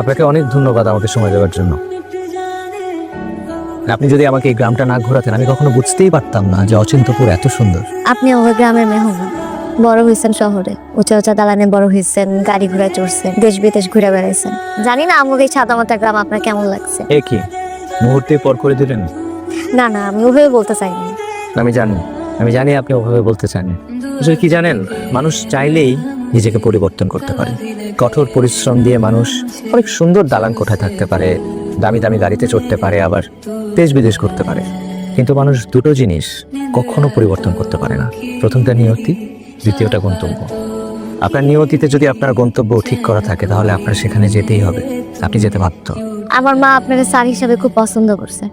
আপনাকে অনেক ধন্যবাদ আমাকে সময় দেওয়ার জন্য। আপনি যদি আমাকে এই গ্রামটা না ঘোরাতেন আমি কখনো বুঝতেই পারতাম না যে অচিন্তপুর এত সুন্দর। আপনি আমার গ্রামের মেহমান। বড় হয়েছেন শহরে। উঁচা উঁচা দালানে বড় হয়েছেন গাড়ি ঘোড়ায় চড়ছেন দেশ বিদেশ ঘুরে বেড়াইছেন। জানি না আমাকে এই সাদা মাথা গ্রাম আপনার কেমন লাগছে? এ কি? মুহূর্তে পর করে দিলেন? না না আমি ওভাবে বলতে চাইনি। আমি জানি। আমি জানি আপনি ওভাবে বলতে চান আসলে কি জানেন মানুষ চাইলেই নিজেকে পরিবর্তন করতে পারে। কঠোর পরিশ্রম দিয়ে মানুষ অনেক সুন্দর দালান কোঠায় থাকতে পারে, দামি দামি গাড়িতে চড়তে পারে, আবার দেশ বিদেশ করতে পারে। কিন্তু মানুষ দুটো জিনিস কখনো পরিবর্তন করতে পারে না। প্রথমটা নিয়তি, দ্বিতীয়টা গন্তব্য। আপনার নিয়তিতে যদি আপনার গন্তব্য ঠিক করা থাকে, তাহলে আপনার সেখানে যেতেই হবে। আপনি যেতে বাধ্য। আমার মা আপনাকে স্যার হিসাবে খুব পছন্দ করছে।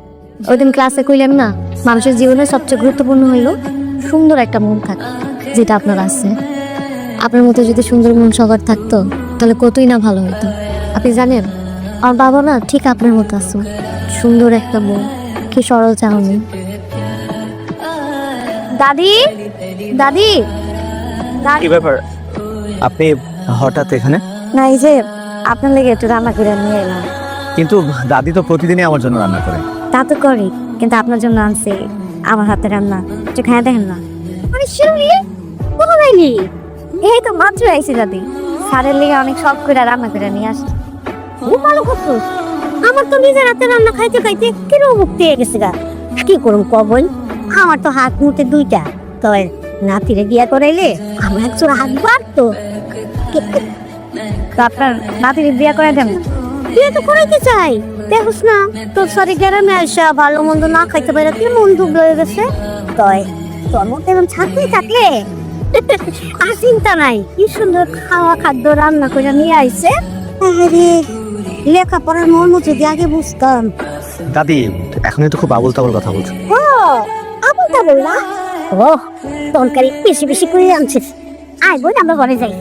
ওই দিন ক্লাসে কইলেন না, মানুষের জীবনে সবচেয়ে গুরুত্বপূর্ণ হইল সুন্দর একটা মন থাকা, যেটা আপনার আছে। আপনার মতো যদি সুন্দর মন সবার থাকতো তাহলে কতই না ভালো হতো আপনি জানেন আমার বাবা না ঠিক আপনার মতো আছে। সুন্দর একটা মন কি সরল চাহনি। দাদি দাদি কি ব্যাপার? আপনি হঠাৎ এখানে? না এই যে আপনার লেগে একটু রান্না করে নিয়ে এলাম। কিন্তু দাদি তো প্রতিদিনই আমার জন্য রান্না করে। তা তো করি কিন্তু আপনার জন্য আনছি আমার হাতে রান্না। একটু খায় দেখেন না। আরে কোথায় যাইলি এই তো মাত্র আইছি দাদি। স্যারের লেগে অনেক শখ করে রান্না করে নিয়ে আসি ও ভালো করছিস আমার তো নিজের হাতে রান্না খাইতে খাইতে কিরম মুক্তি হয়ে গেছে গা। কি করুম কবল আমার তো হাত মুটে দুইটা। তবে নাতিরে বিয়া করাইলে আমার একজন হাত বাড়তো। তো আপনার নাতিরে বিয়া করে দেন বিয়ে তো করাইতে চাই। দেখোস না তোর সরি গ্রামে আসা ভালো মন্দ না খাইতে পারে কি মন ডুব হয়ে গেছে? তয় তোর মধ্যে এরকম থাকলে আর চিন্তা নাই। কি সুন্দর খাওয়া খাদ্য রান্না করে নিয়ে আইছে। আরে লেখাপড়ার মর্ম যদি আগে বুঝতাম। দাদি এখন তো খুব আবুল তাবুল কথা বলছো। ও তাবুল বললা ও তরকারি বেশি বেশি করে আনছিস। আয় বোন আমরা ঘরে যাই।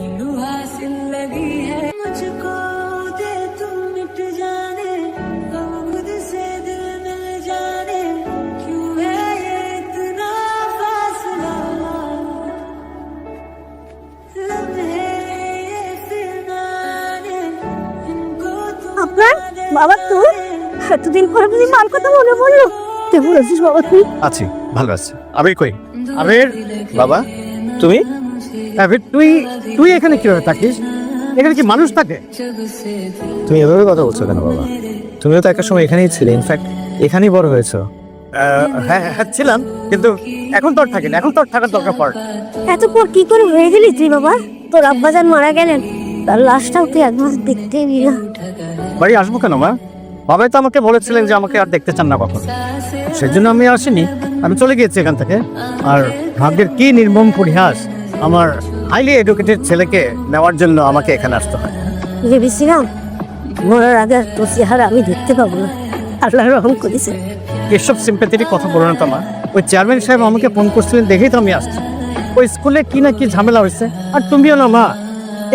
বাবা তুই এতদিন পরে যদি মার কথা মনে পড়ল তুই বলেছিস বাবা তুই। আছি ভালো আছি। আবির কই? আবির? বাবা তুমি? আবির তুই তুই এখানে কীভাবে থাকিস? এখানে কি মানুষ থাকে? তুমি এভাবে কথা বলছো কেন বাবা? তুমিও তো একটা সময় এখানেই ছিলে ইনফ্যাক্ট এখানেই বড় হয়েছো। হ্যাঁ হ্যাঁ ছিলাম কিন্তু এখন তোর থাকে না এখন তোর থাকার দরকার পড়ে। না। এত পর কি করে হয়ে গেলি তুই বাবা? তোর আব্বাজান মারা গেলেন তার লাশটাও তুই একবার দেখতে নিলা বাড়ি আসব কেন মা? বাবাই তো আমাকে বলেছিলেন যে আমাকে আর দেখতে চান না কখন। সেজন্য আমি আসিনি। আমি চলে গিয়েছি এখান থেকে। আর ভাগ্যের কি নির্মম পরিহাস আমার হাইলি এডুকেটেড ছেলেকে নেওয়ার জন্য আমাকে এখানে আসতে হয়। ভেবেছিলাম মরার আগে আর তোর চেহারা আমি দেখতে পাবো না। আল্লাহ রহম করেছে। এসব সিম্পেথেটিক কথা বলো না তোমার ওই চেয়ারম্যান সাহেব আমাকে ফোন করছিলেন দেখেই তো আমি আসছি। ওই স্কুলে কি না কি ঝামেলা হয়েছে? আর তুমিও না মা।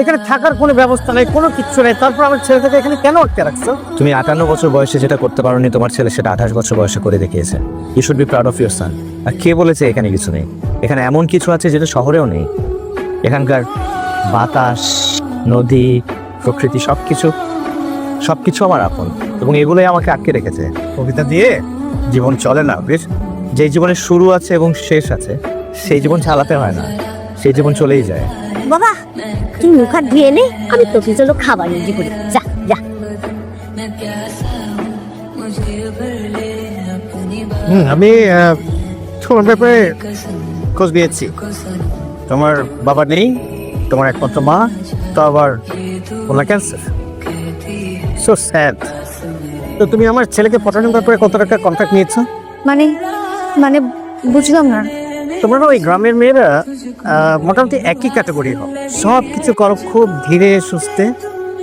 এখানে থাকার কোনো ব্যবস্থা নেই কোনো কিচ্ছু নেই। তারপর আমার ছেলেটাকে এখানে কেন আটকে রাখছো? তুমি আটান্ন বছর বয়সে যেটা করতে পারোনি তোমার ছেলে সেটা আঠাশ বছর বয়সে করে দেখিয়েছে। You should be proud of your son আর কে বলেছে এখানে কিছু নেই? এখানে এমন কিছু আছে যেটা শহরেও নেই। এখানকার বাতাস নদী প্রকৃতি সব কিছু সব কিছু আমার আপন এবং এগুলোই আমাকে আটকে রেখেছে। কবিতা দিয়ে জীবন চলে না বেশ? যে জীবনের শুরু আছে এবং শেষ আছে সেই জীবন চালাতে হয় না। সেই জীবন চলেই যায়। বাবা তুই মুখ হাত ধুয়ে নে আমি তোকে জন্য খাবার রেডি করি। যা যা। আমি তোমার ব্যাপারে খোঁজ নিয়েছি। তোমার বাবা নেই তোমার একমাত্র মা তো আবার ওনার ক্যান্সার সো স্যাড তো তুমি আমার ছেলেকে পটানোর ব্যাপারে কত টাকা কন্ট্রাক্ট নিয়েছো? মানে মানে বুঝলাম না। তোমরা ওই গ্রামের মেয়েরা মোটামুটি একই ক্যাটাগরি হবে সব কিছু করো খুব ধীরে সুস্থে।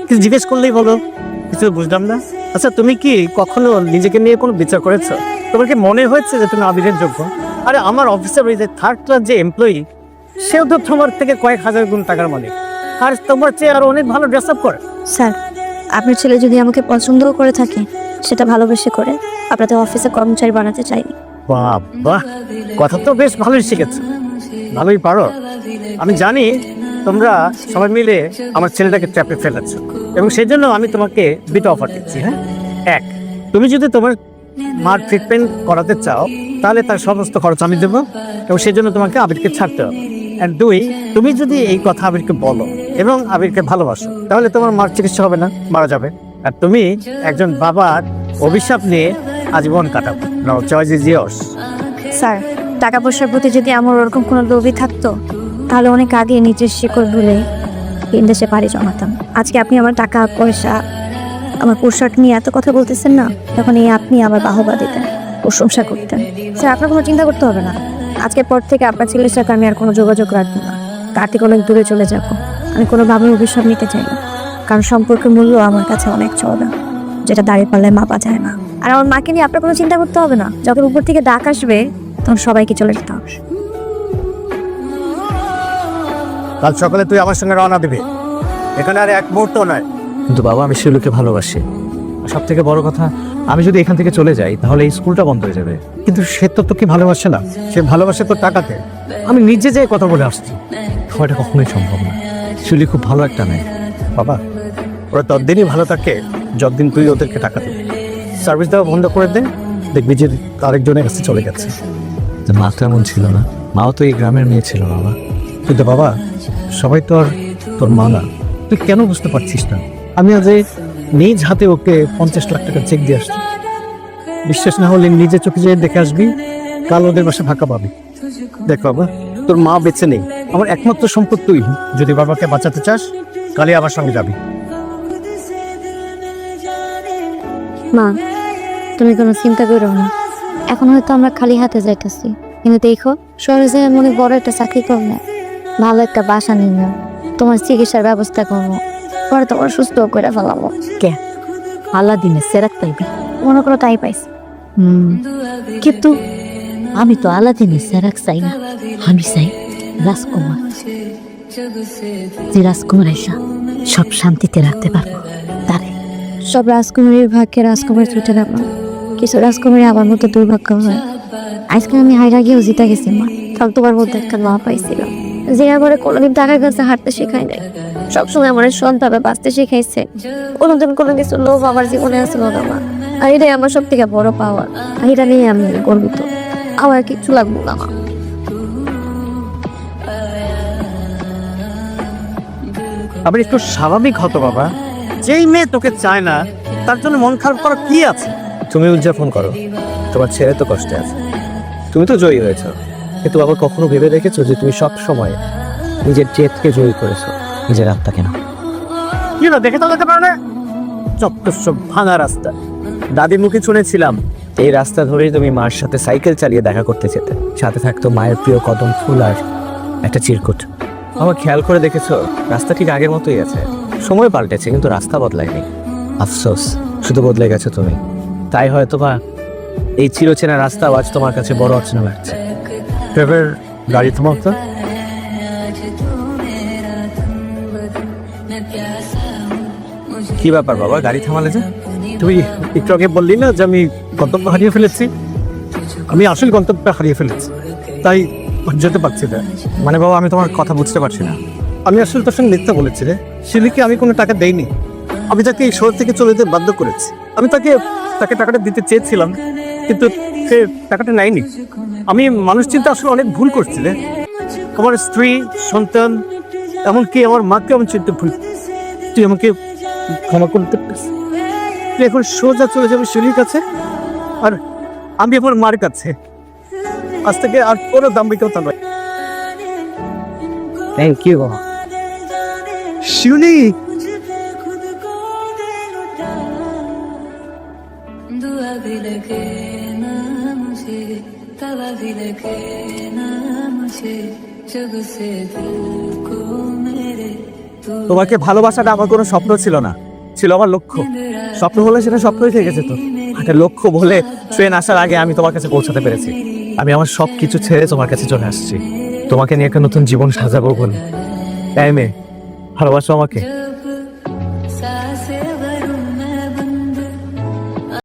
কিছু জিজ্ঞেস করলেই বলো কিছু বুঝলাম না। আচ্ছা তুমি কি কখনো নিজেকে নিয়ে কোনো বিচার করেছ? তোমার কি মনে হয়েছে যে তুমি আবিরের যোগ্য? আরে, আমার অফিসের ওই যে থার্ড ক্লাস যে এমপ্লয়ি সেও তো তোমার থেকে কয়েক হাজার গুণ টাকার মালিক। আর তোমার চেয়ে আরও অনেক ভালো ড্রেস আপ করে। স্যার, আপনার ছেলে যদি আমাকে পছন্দও করে থাকে, সেটা ভালোবেসে করে আপনাদের অফিসে কর্মচারী বানাতে চাই। বাবা, কথা তো বেশ ভালোই শিখেছো। ভালোই পারো। আমি জানি তোমরা সবাই মিলে আমার ছেলেটাকে ট্র্যাপে ফেলেছ এবং সেই জন্য আমি তোমাকে দুটো অফার দিচ্ছি হ্যাঁ? এক, তুমি যদি তোমার মার ট্রিটমেন্ট করাতে চাও, তাহলে তার সমস্ত খরচ আমি দেবো এবং সেই জন্য তোমাকে আবিরকে ছাড়তে হবে। অ্যান্ড দুই, তুমি যদি এই কথা আবিরকে বলো এবং আবিরকে ভালোবাসো, তাহলে তোমার মার চিকিৎসা হবে না, মারা যাবে। আর তুমি একজন বাবার অভিশাপ নিয়ে আজীবন কাটাবে। Now choice is yours sir টাকা পয়সার প্রতি যদি আমার ওরকম কোনো লোভই থাকতো, তাহলে অনেক আগে নিজের শিকড় ভুলে ভিন দেশে পাড়ি জমাতাম। আজকে আপনি আমার টাকা পয়সা আমার পোশাক নিয়ে এত কথা বলতেছেন না, তখন এই আপনি আমার বাহবা দিতেন, প্রশংসা করতেন। স্যার, আপনার কোনো চিন্তা করতে হবে না। আজকের পর থেকে আপনার ছেলের সাথে আমি আর কোনো যোগাযোগ রাখব না। তার থেকে অনেক দূরে চলে যাব। আমি কোনো বাবার অভিশাপ নিতে চাই না। কারণ সম্পর্কের মূল্য আমার কাছে অনেক চড়া যেটা দাঁড়িয়ে পাল্লায় মাপা যায় না। আর আমার মাকে নিয়ে আপনার কোনো চিন্তা করতে হবে না। যখন উপর থেকে ডাক আসবে তখন সবাইকে চলে যেতে হবে। কাল সকালে তুই আমার সঙ্গে রওনা দিবি। এখানে আর এক মুহূর্ত নয়। কিন্তু বাবা আমি শিলুকে ভালোবাসি। সব থেকে বড় কথা আমি যদি এখান থেকে চলে যাই তাহলে এই স্কুলটা বন্ধ হয়ে যাবে। কিন্তু সে তো তোকে ভালোবাসে না। সে ভালোবাসে তোর টাকাতে আমি নিজে যেয়ে কথা বলে আসছি। এটা কখনোই সম্ভব না। শিলি খুব ভালো একটা মেয়ে। বাবা ওরা ততদিনই ভালো থাকে যতদিন তুই ওদেরকে টাকা দিবি। সার্ভিস দেওয়া বন্ধ করে দে দেখবি যে আরেকজনের কাছে চলে গেছে। মা তো এমন ছিল না। মাও তো এই গ্রামের মেয়ে ছিল বাবা। কিন্তু বাবা সবাই তো আর তোর মা না। তুই কেন বুঝতে পারছিস না? আমি আজ নিজ হাতে ওকে পঞ্চাশ লাখ টাকা চেক দিয়ে আসছি। বিশ্বাস না হলে নিজে চোখে যেয়ে দেখে আসবি কাল ওদের বাসা ফাঁকা পাবি। দেখ বাবা তোর মা বেঁচে নেই। আমার একমাত্র সম্পদ তুই যদি বাবাকে বাঁচাতে চাস কালই আমার সঙ্গে যাবি। মা তুমি কোনো চিন্তা করো না। এখন হয়তো আমরা খালি হাতে যাইতেছি। কিন্তু দেখো শহরে যে মনে বড় একটা চাকরি করব ভালো একটা বাসা নিব তোমার চিকিৎসার ব্যবস্থা করব পরে তোমার সুস্থ করে ফেলাবো। কে? আল্লাহ দিনে সেরাক পাইবে মনে করো তাই পাইছি। হুম কিন্তু আমি তো আলাদিনে সেরাক চাই না। আমি চাই রাজকুমার। যে রাজকুমার এসা সব শান্তিতে রাখতে পারব। সব রাজকুমারীর ভাগ্যে রাজকুমার ছুটে না কিছু রাজকুমারী আমার মতো দুর্ভাগ্য হয়। আজকে আমি হাইরা গিয়েও জিতে গেছি, মা। তাহলে তোমার মধ্যে একটা মা পাইছিল। যে আমার কোনোদিন টাকার কাছে হাঁটতে শেখায় নাই। সবসময় আমার সন্তানে বাঁচতে শিখাইছে। কোনোদিন কোনো কিছু লোভ আমার জীবনে আসলো না, মা। আর এটাই আমার সব থেকে বড় পাওয়ার। আর এটা নিয়ে আমি গর্বিত। আমার কিচ্ছু লাগবো না, মা। আবার একটু স্বাভাবিক হতো, বাবা। যেই মেয়ে তোকে চায় না তার জন্য মন খারাপ করা কি আছে? তুমি উদযাপন করো। তোমার ছেলে তো কষ্টে আছে। তুমি তো জয়ী হয়েছো। কিন্তু আবার কখনো ভেবে দেখেছ যে তুমি সব সময় নিজের জেদকে জয়ী করেছ? নিজের আত্মাকে না কি না দেখে তো পারো না? চত্বর ভাঙা রাস্তা। দাদির মুখে শুনেছিলাম এই রাস্তা ধরেই তুমি মার সাথে সাইকেল চালিয়ে দেখা করতে যেতে। সাথে থাকতো মায়ের প্রিয় কদম ফুল আর একটা চিরকুট। আমার খেয়াল করে দেখেছ রাস্তা ঠিক আগের মতোই আছে। সময় পাল্টেছে কিন্তু রাস্তা বদলায়নি। আফসোস শুধু বদলে গেছো তুমি। তাই হয়তো বা এই চিরচেনা রাস্তা আজ তোমার কাছে বড় অচেনা লাগছে। ড্রাইভার গাড়ি থামাও তো? কি ব্যাপার বাবা গাড়ি থামালে যে? তুই একটু আগে বললি না যে আমি গন্তব্য হারিয়ে ফেলেছি? আমি আসল গন্তব্য হারিয়ে ফেলেছি। তাই যেতে পারছি না। মানে বাবা আমি তোমার কথা বুঝতে পারছি না। আমি আসলে তোর সঙ্গে মিথ্যা বলেছি রে। শিলিকে আমি কোনো টাকা দেইনি। আমি তাকে এই শহর থেকে চলে যেতে বাধ্য করেছি। আমি তাকে তাকে টাকাটা দিতে চেয়েছিলাম, কিন্তু সে টাকাটা নেয়নি। আমি মানুষ চিন্তা আসলে অনেক ভুল করছি রে। আমার স্ত্রী, সন্তান, এমনকি আমার মাকে আমি চিনতে ভুল। তুই আমাকে ক্ষমা করতে তুই এখন সোজা চলে যাবে শিলির কাছে, আর আমি আমার মার কাছে। আজ থেকে আর কোনো দাম্ভিকতা নয়। থ্যাংক ইউ শুনি তোমাকে ভালোবাসাটা আমার কোনো স্বপ্ন ছিল না, ছিল আমার লক্ষ্য। স্বপ্ন হলে সেটা স্বপ্নই থেকে যেত। একটা লক্ষ্য বলে ট্রেন আসার আগে আমি তোমার কাছে পৌঁছাতে পেরেছি। আমি আমার সব কিছু ছেড়ে তোমার কাছে চলে আসছি। তোমাকে নিয়ে একটা নতুন জীবন সাজাবো বলে। তাই মেয়ে ভালোবাসো আমাকে।